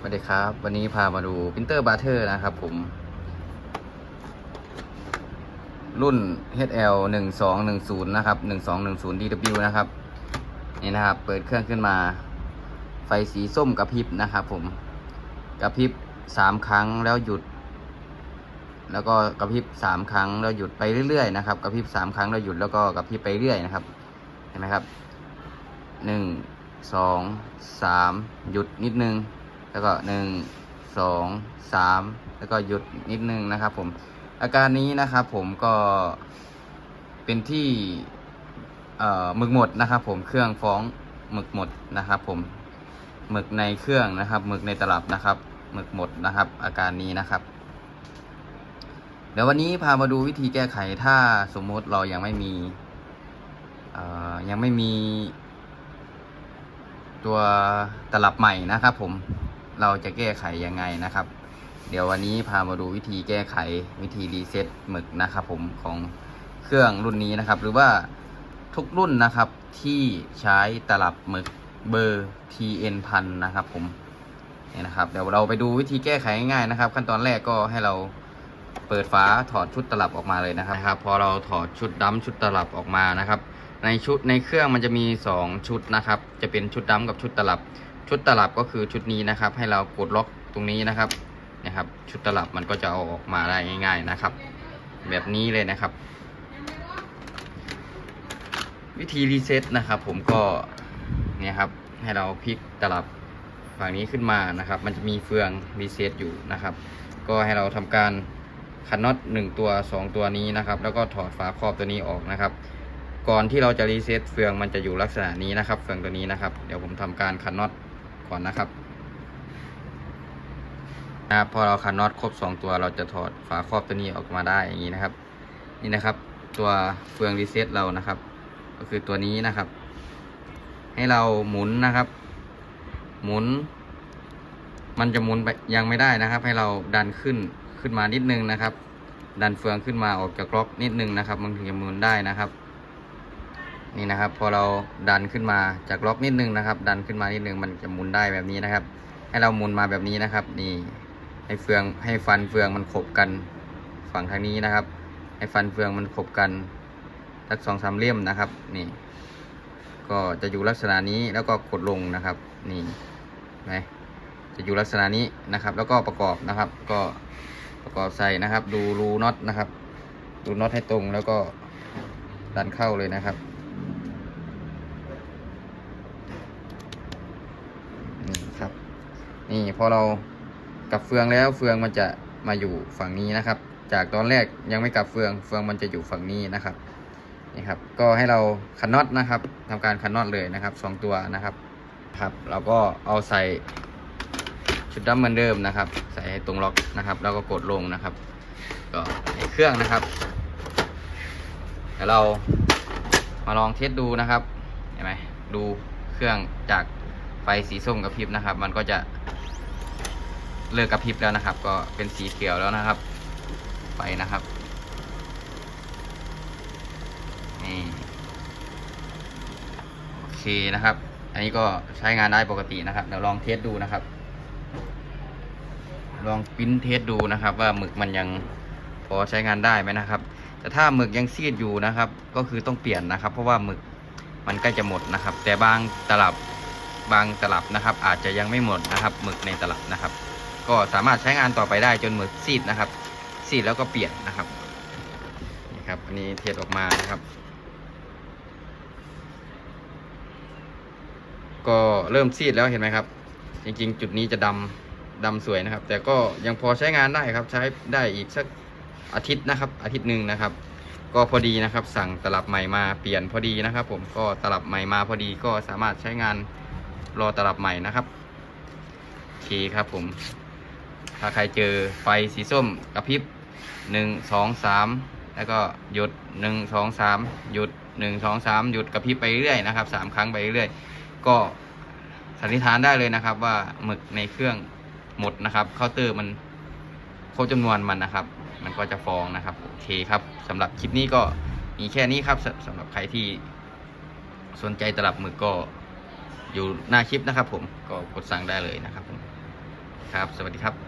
สวัสดีครับ วันนี้พามาดูพิมพ์เตอร์บาร์เทอร์นะครับผม รุ่น HL 1 2 1 0 นะครับ 1 2 1 0 DW นะครับ นี่นะครับ เปิดเครื่องขึ้นมา ไฟสีส้มกระพริบนะครับผม กระพริบสามครั้งแล้วหยุด แล้วก็กระพริบสามครั้งแล้วหยุดไปเรื่อยๆนะครับ กระพริบสามครั้งแล้วหยุดแล้วก็กระพริบไปเรื่อยนะครับ เห็นไหมครับหนึ่งสองสามหยุดนิดนึง แล้วก็หนึ่งสองสามแล้วก็หยุดนิดนึงนะครับ ผม อาการนี้นะครับ ผมก็เป็นที่เอ่อหมึกหมดนะครับ ผมเครื่องฟ้องหมึกหมดนะครับ ผมหมึกในเครื่องนะครับหมึกในตลับนะครับหมึกหมดนะครับ อาการนี้นะครับ เดี๋ยววันนี้พามาดูวิธีแก้ไขถ้าสมมติเรายังไม่มีเอ่อยังไม่มีตัวตลับใหม่นะครับผม เราจะแก้ไขยังไงนะครับ เดี๋ยววันนี้พามาดูวิธีแก้ไขวิธีรีเซ็ตหมึกนะครับผมของเครื่องรุ่นนี้นะครับ หรือว่าทุกรุ่นนะครับที่ใช้ตลับหมึกเบอร์ TN พันนะครับผมนี่นะครับเดี๋ยวเราไปดูวิธีแก้ไขง่ายๆนะครับ ขั้นตอนแรกก็ให้เราเปิดฝาถอดชุดตลับออกมาเลยนะครับครับพอเราถอดชุดดำชุดตลับออกมานะครับ ในชุดในเครื่องมันจะมี 2 ชุดนะครับ จะเป็นชุดดำกับชุดตลับ ชุดตลับก็คือชุดนี้นะครับ ให้เรากดล็อกตรงนี้นะครับนะครับ ชุดตลับมันก็จะเอาออกมาได้ง่าย ๆนะครับ แบบนี้เลยนะครับ วิธีรีเซ็ตนะครับผมก็เนี่ยครับให้เราพลิกตลับฝั่งนี้ขึ้นมานะครับ มันจะมีเฟืองรีเซ็ตอยู่นะครับ ก็ให้เราทำการขันน็อต1ตัว2ตัวนี้นะครับ แล้วก็ถอดฝาครอบตัวนี้ออกนะครับ ก่อนที่เราจะรีเซ็ตเฟืองมันจะอยู่ลักษณะนี้นะครับ เฟืองตัวนี้นะครับ เดี๋ยวผมทำการขันน็อต ก่อนนะครับนะครับพอเราขันน็อตครบ 2 ตัวเราจะถอดฝาครอบตัวนี้ออกมาได้อย่างนี้นะครับ นี่นะครับ ตัวเฟืองรีเซ็ตเรานะครับ ก็คือตัวนี้นะครับ ให้เราหมุนนะครับ หมุน มันจะหมุนไปยังไม่ได้นะครับ ให้เราดันขึ้นขึ้นมานิดนึงนะครับ ดันเฟืองขึ้นมาออกจากล็อกนิดนึงนะครับ มันถึงจะหมุนได้นะครับ นี่นะครับ พอเราดันขึ้นมาจากล็อกนิดนึงนะครับ ดันขึ้นมานิดนึงมันจะหมุนได้แบบนี้นะครับ ให้เราหมุนมาแบบนี้นะครับ นี่ให้เฟืองให้ฟันเฟืองมันขบกันฝั่งทางนี้นะครับ ให้ฟันเฟืองมันขบกันสักสองสามเลี่ยมนะครับ นี่ ก็จะอยู่ลักษณะนี้แล้วก็กดลงนะครับ นี่ไหมจะอยู่ลักษณะนี้นะครับ แล้วก็ประกอบนะครับ ก็ประกอบใส่นะครับ ดูรูน็อตนะครับ ดูน็อตให้ตรงแล้วก็ดันเข้าเลยนะครับ นี่ครับ นี่พอเรากับเฟืองแล้วเฟืองมันจะมาอยู่ฝั่งนี้นะครับ จากตอนแรกยังไม่กลับเฟืองเฟืองมันจะอยู่ฝั่งนี้นะครับนี่ครับก็ให้เราขันน็อตนะครับทำการขันน็อตเลยนะครับสองตัวนะครับครับเราก็เอาใส่ชุดดำเหมือนเดิมนะครับ ใส่ให้ตรงล็อกนะครับ แล้วก็กดลงนะครับ ก็ในเครื่องนะครับเดี๋ยวเรามาลองเทสดูนะครับเห็นไหมดูเครื่องจากไฟสีส้มกระพริบนะครับ มันก็จะ เลิกกระพริบแล้วนะครับ ก็เป็นสีเขียวแล้วนะครับไฟนะครับนี่โอเคนะครับ อันนี้ก็ใช้งานได้ปกตินะครับ เดี๋ยวลองเทสดูนะครับ ลองปิ้นเทสดูนะครับ ว่าหมึกมันยังพอใช้งานได้ไหมนะครับ แต่ถ้าหมึกยังซีดอยู่นะครับ ก็คือต้องเปลี่ยนนะครับ เพราะว่าหมึกมันใกล้จะหมดนะครับ แต่บางตลับบางตลับนะครับ อาจจะยังไม่หมดนะครับหมึกในตลับนะครับ ก็สามารถใช้งานต่อไปได้จนหมึกซีดนะครับ ซีดแล้วก็เปลี่ยนนะครับนี่ครับ อันนี้เทสออกมานะครับ ก็เริ่มซีดแล้วเห็นไหมครับ จริง ๆ จุดนี้จะดำดำสวยนะครับ แต่ก็ยังพอใช้งานได้ครับ ใช้ได้อีกสักอาทิตย์นะครับ อาทิตย์หนึ่งนะครับ ก็พอดีนะครับ สั่งตลับใหม่มาเปลี่ยนพอดีนะครับ ผมก็ตลับใหม่มาพอดีก็สามารถใช้งานรอตลับใหม่นะครับโอเคครับผม ถ้าใครเจอไฟสีส้มกระพริบหนึ่งสองสามแล้วก็หยุดหนึ่งสองสามหยุดหนึ่งสองสามหยุดกระพริบไปเรื่อยนะครับสามครั้งไปเรื่อยก็สันนิษฐานได้เลยนะครับ ว่าหมึกในเครื่องหมดนะครับเคาน์เตอร์มันครบจำนวนมันนะครับ มันก็จะฟองนะครับโอเคครับสำหรับคลิปนี้ก็มีแค่นี้ครับสสำหรับใครที่สนใจตลับหมึกก็อยู่หน้าคลิปนะครับ ผมก็กดสั่งได้เลยนะครับผมครับ สวัสดีครับ